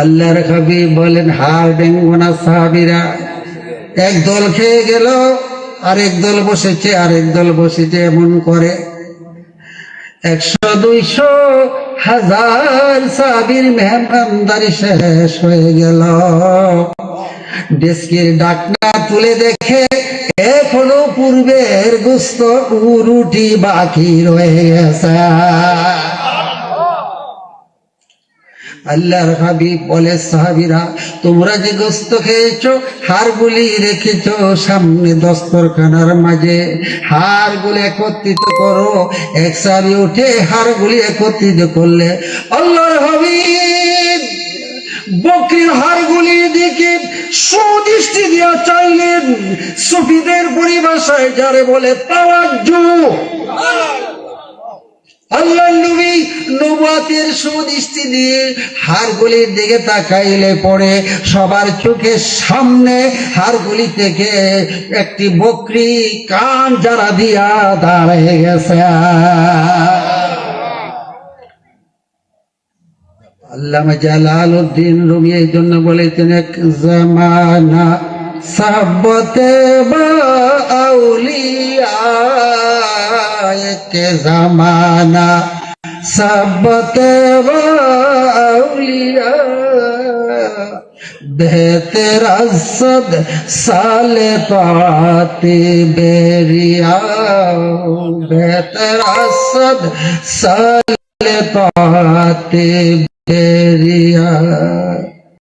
আল্লাহর হাবিব বলেন হার ডেঙ্গু না সাহাবিরা? এক দল খেয়ে গেল, আরেক দল বসেছে, আরেক দল বসেছে এমন করে। একশো দুইশো হাজার সাবির মেহমানদারি শেষ হয়ে গেল। ডেস্কের ডাকনা তুলে দেখে, এখনও পূর্বের গুস্ত রুটি বাকি রয়ে গেছে। আল্লাহর হাবিব বলে, সাহাবিরা, তোমরা যে গোস্ত খেয়েছো, হাড়গুলি রেখেছো সামনে দস্তরখানার মাঝে। হাড়গুলি একত্রিত করো, এক সাবি উঠে হাড়গুলি একত্রিত করলে আল্লাহর হাবিব বকরির হাড়গুলি দিকে সুদৃষ্টি দিয়া চাইলেন। সুফিদের পরিভাষায় যারে বলে তাওয়াজ্জু। আল্লাহ নবী নবাতের সুদৃষ্টি দিয়ে হাড়গুলির দিকে তাকাইলে পড়ে সবার চোখের সামনে হাড়গুলি থেকে একটি বকরি কান যারা দিয়া দাঁড়িয়ে গেছে। আল্লামা জালাল উদ্দিন রুমি এই জন্য বলেছেন, এক জামানা সাবতে বা আউলিয়া, এক জামানা सबते अलिया साले पाते बेरिया बेतरा सद साले पाते बेरिया।